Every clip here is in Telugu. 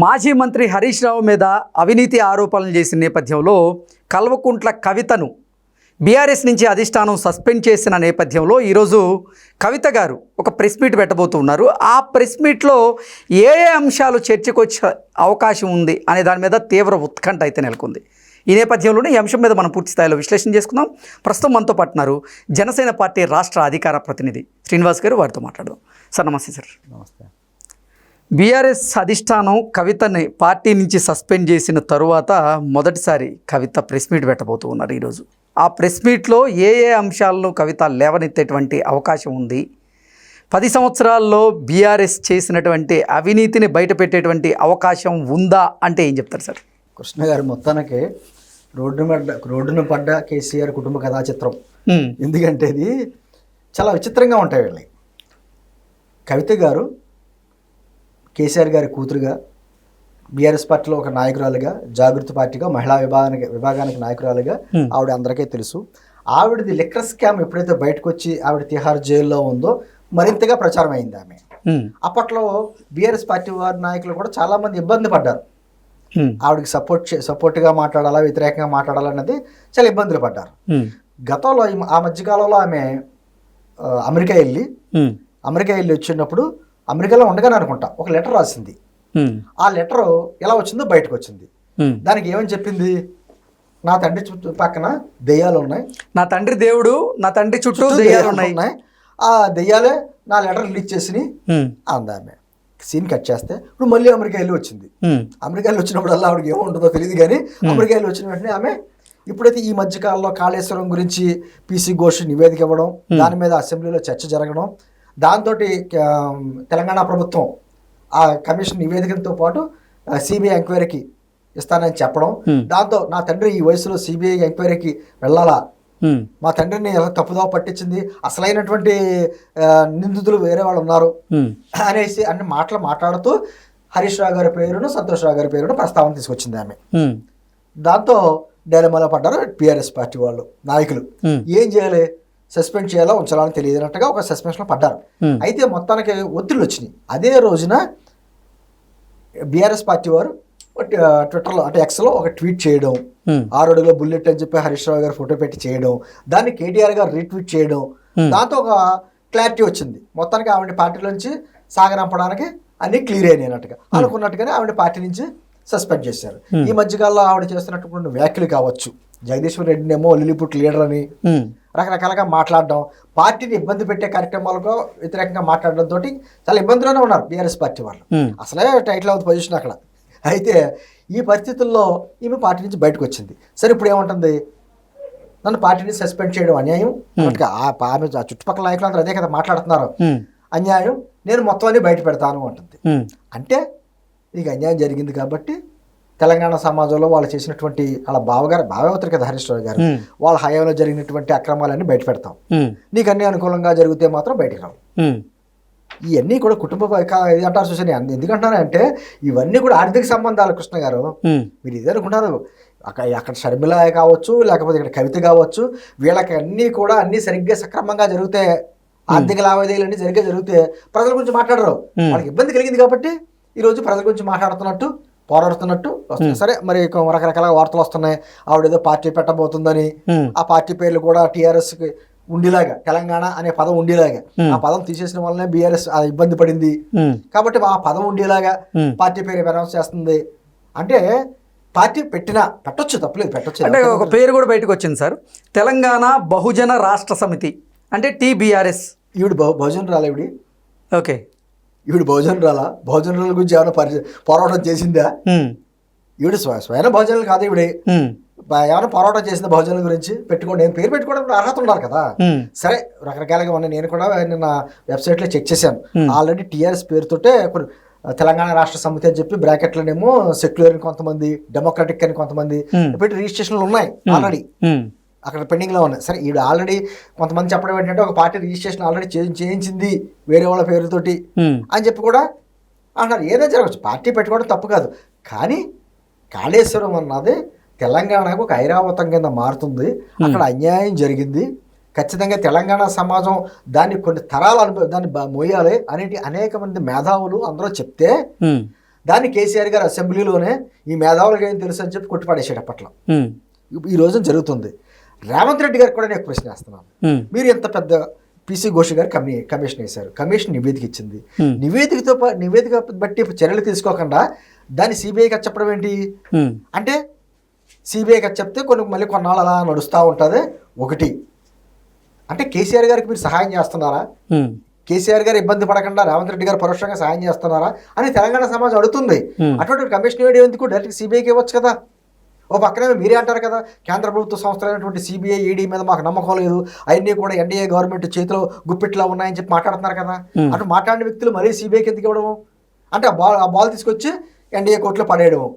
మాజీ మంత్రి హరీష్ రావు మీద అవినీతి ఆరోపణలు చేసిన నేపథ్యంలో కల్వకుంట్ల కవితను బీఆర్ఎస్ నుంచి అధిష్టానం సస్పెండ్ చేసిన నేపథ్యంలో ఈరోజు కవిత గారు ఒక ప్రెస్ మీట్ పెట్టబోతున్నారు. ఆ ప్రెస్ మీట్లో ఏ ఏ అంశాలు చర్చకొచ్చే అవకాశం ఉంది అనే దాని మీద తీవ్ర ఉత్కంఠ అయితే నెలకొంది. ఈ నేపథ్యంలోనే ఈ అంశం మీద మనం పూర్తి స్థాయిలో విశ్లేషణ చేసుకుందాం. ప్రస్తుతం మనతో పట్టున్నారు జనసేన పార్టీ రాష్ట్ర అధికార ప్రతినిధి శ్రీనివాస్ గారు వారితో మాట్లాడదాం. సార్ నమస్తే సార్. నమస్తే. బీఆర్ఎస్ అధిష్టానం కవితని పార్టీ నుంచి సస్పెండ్ చేసిన తరువాత మొదటిసారి కవిత ప్రెస్ మీట్ పెట్టబోతూ ఉన్నారు ఈరోజు. ఆ ప్రెస్ మీట్లో ఏ ఏ అంశాలను కవిత లేవనెత్తేటువంటి అవకాశం ఉంది? పది సంవత్సరాల్లో బీఆర్ఎస్ చేసినటువంటి అవినీతిని బయటపెట్టేటువంటి అవకాశం ఉందా అంటే ఏం చెప్తారు సార్? కృష్ణ గారు మొత్తానికి రోడ్డు పడ్డ రోడ్డున పడ్డ కేసీఆర్ కుటుంబ కథా చిత్రం ఎందుకంటే ఇది చాలా విచిత్రంగా ఉంటాయి వీళ్ళకి కవిత గారు కేసీఆర్ గారి కూతురుగా బీఆర్ఎస్ పార్టీలో ఒక నాయకురాలుగా జాగృతి పార్టీగా మహిళా విభాగానికి విభాగానికి నాయకురాలుగా. ఆవిడ అందరికీ తెలుసు. ఆవిడది లిక్కర్ స్కామ్ ఎప్పుడైతే బయటకు వచ్చి ఆవిడ తిహార్ జైల్లో ఉందో మరింతగా ప్రచారం అయింది ఆమె. అప్పట్లో బీఆర్ఎస్ పార్టీ వారి నాయకులు కూడా చాలామంది ఇబ్బంది పడ్డారు. ఆవిడకి సపోర్ట్ సపోర్ట్గా మాట్లాడాలా వ్యతిరేకంగా మాట్లాడాలన్నది చాలా ఇబ్బందులు పడ్డారు. గతంలో ఆ మధ్యకాలంలో ఆమె అమెరికా వెళ్ళి అమెరికా వెళ్ళి వచ్చినప్పుడు అమెరికాలో ఉండగానే అనుకుంటా ఒక లెటర్ రాసింది. ఆ లెటర్ ఎలా వచ్చిందో బయటకు వచ్చింది. దానికి ఏమని చెప్పింది? నా తండ్రి చుట్టూ పక్కన దెయ్యాలు ఉన్నాయి. నా తండ్రి దేవుడు నా తండ్రి చుట్టూ దెయ్యాలు ఉన్నాయి. ఆ దెయ్యాలే నా లెటర్ రిలీజ్ చేసి ఉమ్, అంది ఆమె సీన్ కట్ చేస్తే ఇప్పుడు మళ్ళీ అమెరికా వెళ్ళి వచ్చింది. అమెరికా వెళ్ళి వచ్చినప్పుడల్లా ఆవిడకి ఏముంటుందో తెలియదు కానీ అమెరికా వెళ్ళి వచ్చిన వెంటనే ఆమె ఇప్పుడైతే ఈ మధ్య కాలంలో కాళేశ్వరం గురించి పీసీ ఘోష్ నివేదిక ఇవ్వడం దాని మీద అసెంబ్లీలో చర్చ జరగడం దాంతో తెలంగాణ ప్రభుత్వం ఆ కమిషన్ నివేదికతో పాటు సిబిఐ ఎంక్వైరీకి ఇస్తానని చెప్పడం. దాంతో నా తండ్రి ఈ వయసులో సిబిఐ ఎంక్వైరీకి వెళ్ళాలా? మా తండ్రిని ఎలా తప్పుదోవ పట్టించింది? అసలైనటువంటి నిందితులు వేరే వాళ్ళు ఉన్నారు. అనేసి అన్ని మాటలు మాట్లాడుతూ హరీష్ రావు గారి పేరును సంతోష్ రావు గారి పేరును ప్రస్తావన తీసుకొచ్చింది ఆమె. దాంతో డైలమాలో పడ్డారు పిఆర్ఎస్ పార్టీ వాళ్ళు నాయకులు. ఏం చేయాలి? సస్పెండ్ చేయాలో ఉంచాలని తెలియనట్టుగా ఒక సస్పెన్షన్లో పడ్డారు. అయితే మొత్తానికి ఒత్తిళ్ళు వచ్చినాయి. అదే రోజున బీఆర్ఎస్ పార్టీ వారు ట్విట్టర్లో అంటే ఎక్స్లో ఒక ట్వీట్ చేయడం ఉమ్, ఆరు అడుగుల బుల్లెట్ అని చెప్పి హరీష్ రావు గారు ఫోటో పెట్టి చేయడం దాన్ని కేటీఆర్ గారు రీట్వీట్ చేయడం. దాంతో ఒక క్లారిటీ వచ్చింది. మొత్తానికి ఆవిడ పార్టీలోంచి సాగనంపడానికి అన్ని క్లియర్ అయినాయి అన్నట్టుగా. అనుకున్నట్టుగానే ఆవిడ పార్టీ నుంచి సస్పెండ్ చేశారు. ఈ మధ్యకాలంలో ఆవిడ చేస్తున్నటువంటి వ్యాఖ్యలు కావచ్చు. జగదీశ్వర్ రెడ్డినేమో లిలిపుట్ లీడర్ అని రకరకాలుగా మాట్లాడడం పార్టీని ఇబ్బంది పెట్టే కార్యక్రమాలకు వ్యతిరేకంగా మాట్లాడడం తోటి చాలా ఇబ్బందిలోనే ఉన్నారు బీఆర్ఎస్ పార్టీ వాళ్ళు. అసలే టైటిల్ అవుతుంది పొజిషన్ అక్కడ. అయితే ఈ పరిస్థితుల్లో ఈమె పార్టీ నుంచి బయటకు వచ్చింది. సరే ఇప్పుడు ఏమంటుంది? నన్ను పార్టీ నుంచి సస్పెండ్ చేయడం అన్యాయం. ఆ ఆమె ఆ చుట్టుపక్కల నాయకులందరూ అదే కదా మాట్లాడుతున్నారు. అన్యాయం. నేను మొత్తం అన్ని బయట పెడతాను అంటుంది. అంటే నీకు అన్యాయం జరిగింది కాబట్టి తెలంగాణ సమాజంలో వాళ్ళు చేసినటువంటి వాళ్ళ బావగారు బావే అవుతారు కదా హరీష్ రావు గారు వాళ్ళ హయాంలో జరిగినటువంటి అక్రమాలన్నీ బయట పెడతాం. నీకు అన్ని అనుకూలంగా జరిగితే మాత్రం బయటికి రావు. ఇవన్నీ కూడా కుటుంబ అంటారు చూసాను ఎందుకంటున్నానంటే ఇవన్నీ కూడా ఆర్థిక సంబంధాలు కృష్ణ గారు. మీరు ఇదే అనుకుంటారు. అక్కడ అక్కడ షర్మిల కావచ్చు లేకపోతే ఇక్కడ కవిత కావచ్చు వీళ్ళకి అన్నీ కూడా అన్నీ సరిగ్గా సక్రమంగా జరిగితే ఆర్థిక లావాదేవీలు అన్నీ సరిగ్గా జరిగితే ప్రజల గురించి మాట్లాడరు. వాళ్ళకి ఇబ్బంది కలిగింది కాబట్టి ఈరోజు ప్రజల గురించి మాట్లాడుతున్నట్టు పోరాడుతున్నట్టు వస్తుంది. సరే మరి కొ- రకరకాల వార్తలు వస్తున్నాయి. ఆవిడ ఏదో పార్టీ పెట్టబోతుందని. ఉమ్, ఆ పార్టీ పేర్లు కూడా టీఆర్ఎస్కి ఉండేలాగా తెలంగాణ అనే పదం ఉండేలాగా. Hmm. ఆ పదం తీసేసిన వల్లనే బీఆర్ఎస్ ఇబ్బంది పడింది. కాబట్టి ఆ పదం ఉండేలాగా. పార్టీ పేరు అనౌన్స్ చేస్తుంది? అంటే పార్టీ పెట్టినా పెట్టొచ్చు తప్పలేదు పెట్టొచ్చు. అంటే ఒక పేరు కూడా బయటకు వచ్చింది సార్. తెలంగాణ బహుజన రాష్ట్ర సమితి. అంటే టీబీఆర్ఎస్. ఈవిడ బహు బహుజన్ రాలా ఈవిడి. ఓకే. ఈవిడ బహుజన్ రాలా బహుజనుల గురించి ఏమైనా పరి పోరాటం చేసిందా? ఈవిడ స్వ స్వయం బహుజనులు కాదు ఈవిడ. ఏమైనా పోరాటం చేసిందా బహుజనుల గురించి? పెట్టుకోండి నేను పేరు పెట్టుకోవడానికి అర్హత ఉండాలి కదా. సరే రకరకాలుగా ఉన్నాయి. నేను కూడా నిన్న వెబ్సైట్లో చెక్ చేశాను. ఆల్రెడీ టీఆర్ఎస్ పేరుతోటే కొన్ని తెలంగాణ రాష్ట్ర సమితి అని చెప్పి బ్రాకెట్లోనేమో సెక్యులర్ అని కొంతమంది డెమోక్రటిక్ అని కొంతమంది. పెట్టి రిజిస్ట్రేషన్లు ఉన్నాయి ఆల్రెడీ. అక్కడ పెండింగ్లో ఉన్నాయి. సరే ఈవిడ ఆల్రెడీ కొంతమంది చెప్పడం ఏంటంటే ఒక పార్టీ రిజిస్ట్రేషన్ ఆల్రెడీ చేయించింది వేరే వాళ్ళ పేరుతోటి అని చెప్పి కూడా అంటున్నారు. ఏదైనా జరగచ్చు పార్టీ పెట్టుకోవడం తప్పు కాదు. కానీ కాళేశ్వరం అన్నది తెలంగాణకు ఒక ఐరావతం కింద మారుతుంది. అక్కడ అన్యాయం జరిగింది. ఖచ్చితంగా తెలంగాణ సమాజం దాన్ని కొన్ని తరాలు అనుభవ దాన్ని మోయాలి అనేటి అనేక మంది మేధావులు అందరూ చెప్తే దాన్ని కేసీఆర్ గారు అసెంబ్లీలోనే ఈ మేధావులకు ఏం తెలుసు అని చెప్పి కొట్టిపడేసాడు అప్పట్లో. ఈ రోజు జరుగుతుంది. రేవంత్ రెడ్డి గారికి కూడా నేను ప్రశ్న వేస్తున్నాను. మీరు ఎంత పెద్ద పిసి ఘోష్ గారు కమి కమిషన్ వేశారు. కమిషన్ నివేదిక ఇచ్చింది. నివేదికతో పా- నివేదిక బట్టి చర్యలు తీసుకోకుండా దాన్ని సిబిఐకి చెప్పడం ఏంటి? అంటే సిబిఐకి చెప్తే కొన్ని మళ్ళీ కొన్నాళ్ళు అలా నడుస్తూ ఉంటుంది. ఒకటి. అంటే కేసీఆర్ గారికి మీరు సహాయం చేస్తున్నారా? కేసీఆర్ గారు ఇబ్బంది పడకుండా రేవంత్ రెడ్డి గారు పరోక్షంగా సహాయం చేస్తున్నారా? అని తెలంగాణ సమాజం అడుగుతుంది. అటువంటి కమిషన్ వేయడం ఎందుకు? డైరెక్ట్ సిబిఐకి ఇవ్వచ్చు కదా. ఓ పక్కనే మీరే అంటారు కదా కేంద్ర ప్రభుత్వ సంస్థలైనటువంటి సిబిఐ ఈడీ మీద మాకు నమ్మకం లేదు అవన్నీ కూడా ఎన్డీఏ గవర్నమెంట్ చేతిలో గుప్పిట్లో ఉన్నాయని చెప్పి మాట్లాడుతున్నారు కదా. అటు మాట్లాడిన వ్యక్తులు మరీ సిబిఐకి ఎందుకు ఇవ్వడము? అంటే ఆ బాల్ ఆ బాల్ తీసుకొచ్చి ఎన్డీఏ కోర్టులో పడేయడము.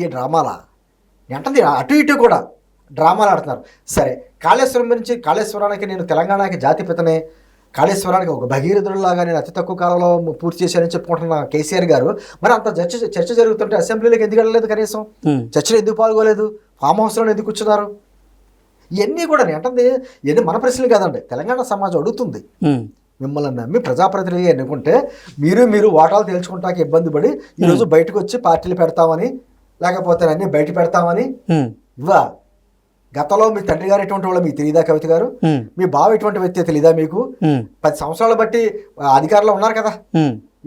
ఈ డ్రామాలా? అంటే అటు ఇటు కూడా డ్రామాలు ఆడుతున్నారు. సరే కాళేశ్వరం గురించి కాళేశ్వరానికి నేను తెలంగాణకి జాతిపితనే. కాళేశ్వరానికి ఒక భగీరథుడిలాగా నేను అతి తక్కువ కాలంలో పూర్తి చేశానని చెప్పుకుంటున్న కేసీఆర్ గారు మరి అంత చర్చ చర్చ జరుగుతుంటే అసెంబ్లీలోకి ఎందుకు వెళ్ళలేదు కనీసం? చర్చలో ఎందుకు పాల్గొలేదు? ఫామ్ హౌస్లో ఎందుకు కూర్చున్నారు? ఇవన్నీ కూడా అంటుంది ఇవన్నీ మన ప్రశ్నలు కాదండి తెలంగాణ సమాజం అడుగుతుంది. మిమ్మల్ని నమ్మి ప్రజాప్రతినిధిగా ఎన్నుకుంటే మీరు మీరు ఓటాలు తేల్చుకుంటాకి ఇబ్బంది పడి ఈరోజు బయటకు వచ్చి పార్టీలు పెడతామని లేకపోతే అన్నీ బయట పెడతామని ఇవ్వా. గతంలో మీ తండ్రి గారు ఎటువంటి వాళ్ళు మీకు తెలియదా కవిత గారు? మీ బావ ఎటువంటి వ్యక్తి తెలియదా మీకు? పది సంవత్సరాలు బట్టి అధికారంలో ఉన్నారు కదా?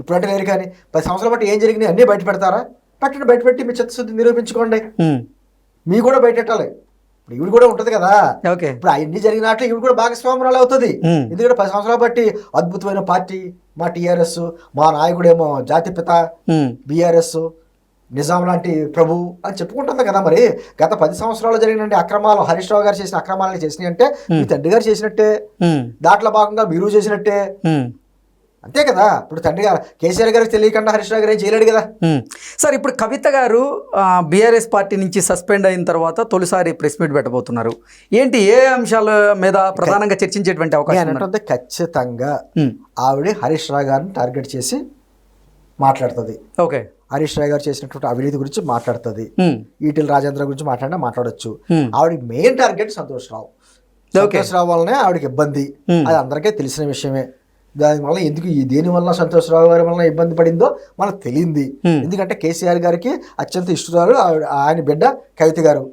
ఇప్పుడంటే లేరు కానీ పది సంవత్సరాలు బట్టి ఏం జరిగినాయి? అన్నీ బయట పెడతారా? పెట్టండి బయట పెట్టి మీ చిత్తశుద్ధి నిరూపించుకోండి. మీ కూడా బయట పెట్టాలి. ఇప్పుడు ఈవిడ కూడా ఉంటుంది కదా? ఓకే. ఇప్పుడు అవన్నీ జరిగినట్లు ఈవిడ కూడా భాగస్వామురాలు అవుతుంది. ఎందుకంటే పది సంవత్సరాలు బట్టి అద్భుతమైన పార్టీ మా టీఆర్ఎస్ మా నాయకుడేమో జాతిపిత బీఆర్ఎస్ నిజాం లాంటి ప్రభు అని చెప్పుకుంటుంది కదా మరి. గత పది సంవత్సరాలు జరిగిన అక్రమాలు హరీష్ రావు గారు చేసిన అక్రమాలను చేసినాయి అంటే మీ తండ్రి గారు చేసినట్టే. దాంట్లో భాగంగా మీరు చేసినట్టే. అంతే కదా. ఇప్పుడు తండ్రి గారు కేసీఆర్ గారికి తెలియకుండా హరీష్ రావు గారు ఏం చేయలేడు కదా. సార్ ఇప్పుడు కవిత గారు బీఆర్ఎస్ పార్టీ నుంచి సస్పెండ్ అయిన తర్వాత తొలిసారి ప్రెస్ మీట్ పెట్టబోతున్నారు. ఏంటి? ఏ అంశాల మీద ప్రధానంగా చర్చించేటువంటి అవకాశం? అంటుంది ఖచ్చితంగా. ఆవిడ హరీష్ రావు గారిని టార్గెట్ చేసి మాట్లాడుతుంది. ఓకే. హరీష్ రావు గారు చేసినటువంటి అవినీతి గురించి మాట్లాడుతుంది. ఈటిల్ రాజేంద్ర గురించి మాట్లాడినా మాట్లాడొచ్చు. ఆవిడ మెయిన్ టార్గెట్ సంతోష్ రావు. సంతోష్ రావు వల్లనే ఆవిడకి ఇబ్బంది. అది అందరికీ తెలిసిన విషయమే దానివల్ల ఎందుకు ఈ దేని వల్ల సంతోష్ రావు గారి వల్ల ఇబ్బంది పడిందో మనకు తెలియంది. ఎందుకంటే కేసీఆర్ గారికి అత్యంత ఇష్టరాలు ఆయన బిడ్డ కవిత గారు.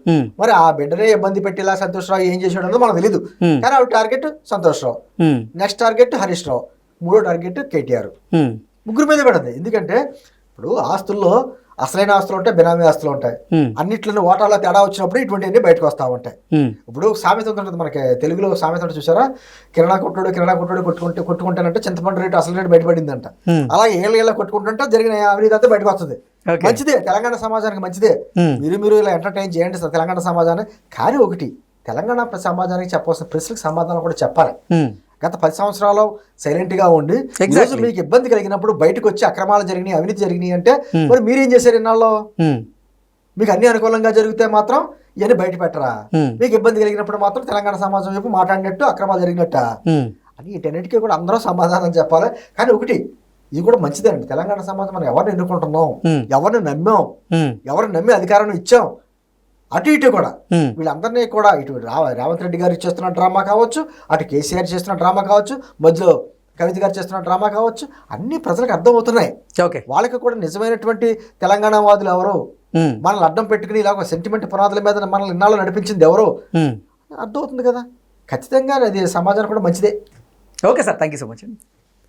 మరి ఆ బిడ్డనే ఇబ్బంది పెట్టేలా సంతోష్ రావు ఏం చేసాడు అన్నది మనకు తెలియదు. కానీ ఆవిడ టార్గెట్ సంతోష్ రావు మ్మ్. నెక్స్ట్ టార్గెట్ హరీష్ రావు మూడో టార్గెట్ కేటీఆర్. ముగ్గురు మీద పడింది ఎందుకంటే ఇప్పుడు ఆస్తుల్లో అసలైన ఆస్తులు ఉంటాయి బినామీ ఆస్తులు ఉంటాయి మ్మ్. అన్నిట్లోనే ఓటాలో తేడా వచ్చినప్పుడు ఇటువంటివన్నీ బయటకు వస్తూ ఉంటాయి. ఇప్పుడు సామెత ఉంటుంది మనకి తెలుగులో సామెత చూసారా కిరణా కొట్టుడు కిరణా కొట్టుడు కొట్టుకుంటే కొట్టుకుంటానంటే చింతపండు రేటు అసలు రేటు బయటపడిందంట. అలాగే ఏళ్ళ ఏళ్ళ కొట్టుకుంటుంటే జరిగిన అవినీతి అంతా బయటకు వస్తుంది. మంచిదే తెలంగాణ సమాజానికి మంచిదే. మీరు మీరు ఇలా ఎంటర్టైన్ చేయండి సార్ తెలంగాణ సమాజాన్ని కానీ ఒకటి తెలంగాణ సమాజానికి చెప్పాల్సిన ప్రశ్నలకు సమాధానం కూడా చెప్పాలి. గత పది సంవత్సరాలు సైలెంట్గా ఉండి. ఈరోజు మీకు ఇబ్బంది కలిగినప్పుడు బయటకు వచ్చి అక్రమాలు జరిగినాయి అవినీతి జరిగినాయి అంటే Hmm. మరి మీరేం చేశారు ఇన్నాళ్ళు మ్మ్. మీకు అన్ని అనుకూలంగా జరిగితే మాత్రం ఇవన్నీ బయట పెట్టరా మ్మ్. మీకు ఇబ్బంది కలిగినప్పుడు మాత్రం తెలంగాణ సమాజం వైపు మాట్లాడినట్టు అక్రమాలు జరిగినట్ట. అని వీటన్నిటికీ కూడా అందరూ సమాధానం చెప్పాలి కానీ ఒకటి ఇది కూడా మంచిదండి తెలంగాణ సమాజం మనం ఎవరిని ఎన్నుకుంటున్నాం Hmm. ఎవరిని నమ్మాం మ్మ్. ఎవరిని నమ్మి అధికారం ఇచ్చాం అటు ఇటు కూడా. వీళ్ళందరినీ కూడా ఇటు రేవంత్ రెడ్డి గారు చేస్తున్న డ్రామా కావచ్చు అటు కేసీఆర్ చేస్తున్న డ్రామా కావచ్చు మధ్యలో కవిత గారు చేస్తున్న డ్రామా కావచ్చు అన్ని ప్రజలకు అర్థమవుతున్నాయి. ఓకే. వాళ్ళకి కూడా నిజమైనటువంటి తెలంగాణ వాదులు ఎవరు. మనల్ని అడ్డం పెట్టుకుని ఇలా ఒక సెంటిమెంట్ పునాదుల మీద మనల్ని ఇన్నాళ్ళు నడిపించింది ఎవరు. అర్థమవుతుంది కదా. ఖచ్చితంగా అది సమాజానికి కూడా మంచిదే. Okay sir. Thank you so much అండి.